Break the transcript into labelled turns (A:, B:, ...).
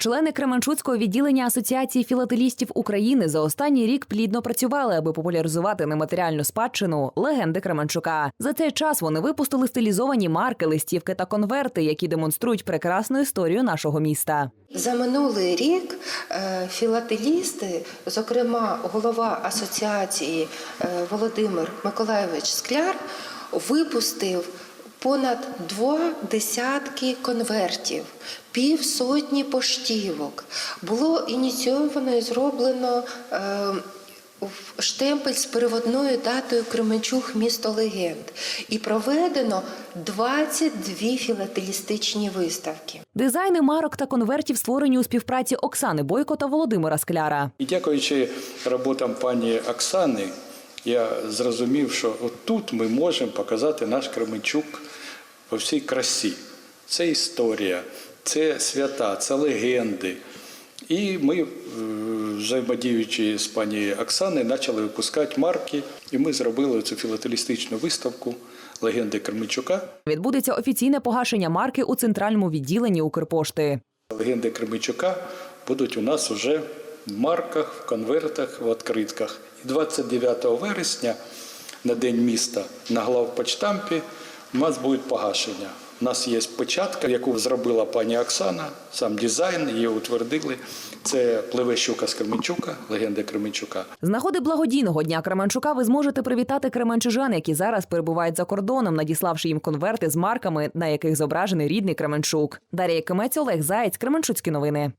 A: Члени Кременчуцького відділення Асоціації філателістів України за останній рік плідно працювали, аби популяризувати нематеріальну спадщину легенди Кременчука. За цей час вони випустили стилізовані марки, листівки та конверти, які демонструють прекрасну історію нашого міста.
B: За минулий рік е, філателісти, зокрема голова асоціації е, Володимир Миколайович Скляр, випустив понад два десятки конвертів, півсотні поштівок. Було ініційовано і зроблено. е, в- Штемпель з переводною датою Кременчук місто легенд і проведено 22 філателістичні виставки.
A: Дизайни марок та конвертів створені у співпраці Оксани Бойко та Володимира Скляра.
C: І дякуючи роботам пані Оксани, я зрозумів, що от тут ми можемо показати наш Кременчук по всій красі. Це історія, це свята, це легенди. І ми, е, взаємодіючи з пані Оксаною, почали випускати марки, і ми зробили цю філателістичну виставку легенди Кременчука.
A: Відбудеться офіційне погашення марки у центральному відділенні Укрпошти.
C: Легенди Кременчука будуть у нас уже в марках, в конвертах, в відкритках. І 29 вересня на День міста на главпочтампі у нас буде погашення. У нас є печатка, яку зробила пані Оксана, сам дизайн, її утвердили. Це пливе щука з Кременчука, легенда Кременчука.
A: З нагоди благодійного дня Кременчука ви зможете привітати кременчужан, які зараз перебувають за кордоном, надіславши їм конверти з марками, на яких зображений рідний Кременчук. Дар'я Кимець, Олег Заєць, Кременчуцькі новини.